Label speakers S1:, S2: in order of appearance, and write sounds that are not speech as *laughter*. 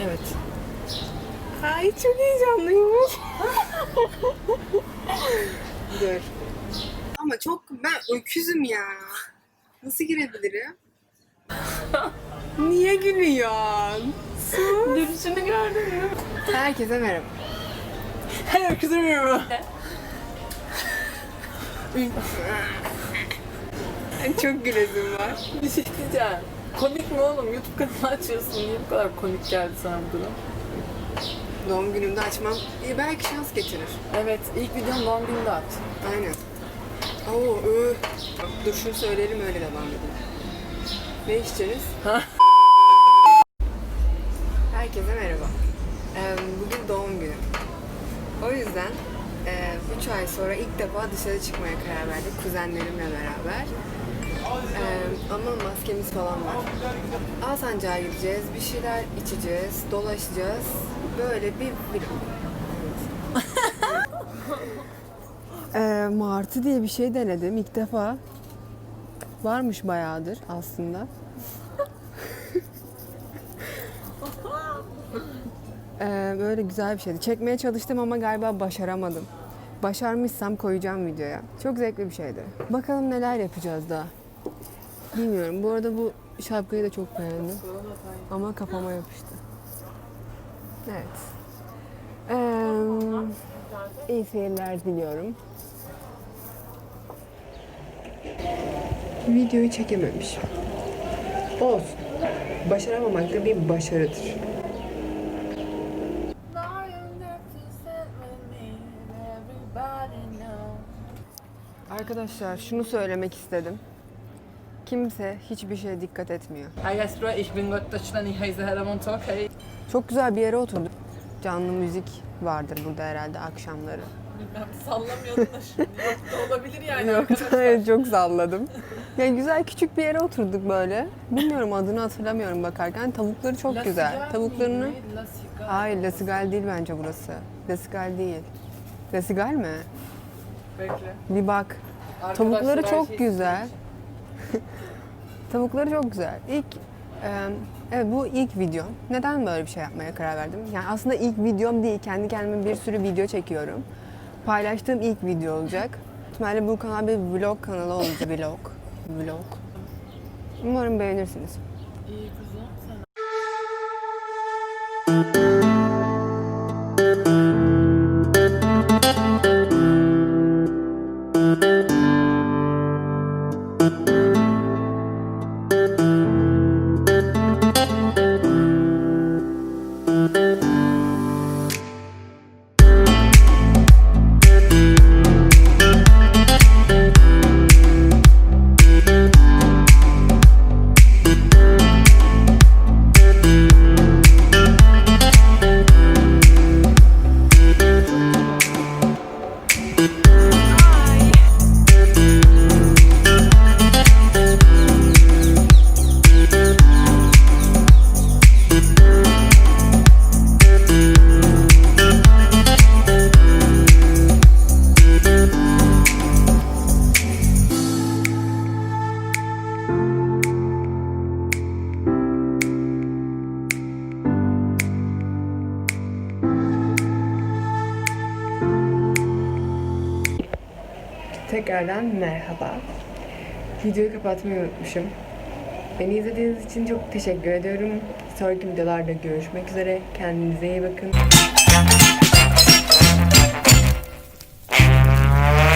S1: Evet. Ay çok heyecanlıymış. Dur. Ama çok ben öküzüm ya. Nasıl girebilirim? Niye gülüyorsun?
S2: Gülüşünü gördün mü?
S1: Herkese merhaba.
S2: Herkese merhaba.
S1: Çok gülesim var.
S2: Bir şey diyeceğim. Komik mi oğlum? YouTube kanalı açıyorsun. Niye bu kadar komik geldi sana bu durum?
S1: Doğum günümde açmam e, belki şans getirir.
S2: Evet, ilk videon doğum gününde at.
S1: Aynen. Oo, ıı. Dur şunu söyleyelim öyle devam edelim. Ne içeceğiz? Herkese merhaba. Ee, bugün doğum günüm. O yüzden 3 ay sonra ilk defa dışarı çıkmaya karar verdik kuzenlerimle beraber. Ee, ama maskemiz falan var. Alsancak'a gideceğiz, bir şeyler içeceğiz, dolaşacağız. Böyle bir vlog. *laughs* ee, martı diye bir şey denedim ilk defa. Varmış bayağıdır aslında. Ee, böyle güzel bir şeydi. Çekmeye çalıştım ama galiba başaramadım. Başarmışsam koyacağım videoya. Çok zevkli bir şeydi. Bakalım neler yapacağız daha. Bilmiyorum. Bu arada bu şapkayı da çok beğendim. Ama kafama yapıştı. Evet. Ee, iyi seyirler diliyorum. Videoyu çekememiş. Olsun. Başaramamak da bir başarıdır. Arkadaşlar şunu söylemek istedim. Kimse hiçbir şeye dikkat etmiyor.
S2: İch bin.
S1: Çok güzel bir yere oturduk. Canlı müzik vardır burada herhalde akşamları.
S2: Bilmem sallamıyordum da şimdi. Yok da olabilir yani
S1: Yok
S2: arkadaşlar.
S1: çok salladım. Yani güzel küçük bir yere oturduk böyle. Bilmiyorum adını hatırlamıyorum bakarken. Tavukları çok
S2: La
S1: güzel. Tavuklarını...
S2: La Cigale.
S1: Hayır La Cigale değil bence burası. La Cigale değil. La Cigale mi?
S2: Bekle.
S1: Bir bak.
S2: Arkadaşlar,
S1: Tavukları çok
S2: şey
S1: güzel. *laughs* Tavukları çok güzel. İlk e, evet bu ilk videom. Neden böyle bir şey yapmaya karar verdim? Yani aslında ilk videom değil. Kendi kendime bir sürü video çekiyorum. Paylaştığım ilk video olacak. İhtimalle bu kanal bir vlog kanalı olacak. vlog. Vlog. Umarım beğenirsiniz.
S2: İyi kızım Thank you.
S1: Tekrardan merhaba. Videoyu kapatmayı unutmuşum. Beni izlediğiniz için çok teşekkür ediyorum. Sonraki videolarda görüşmek üzere. Kendinize iyi bakın.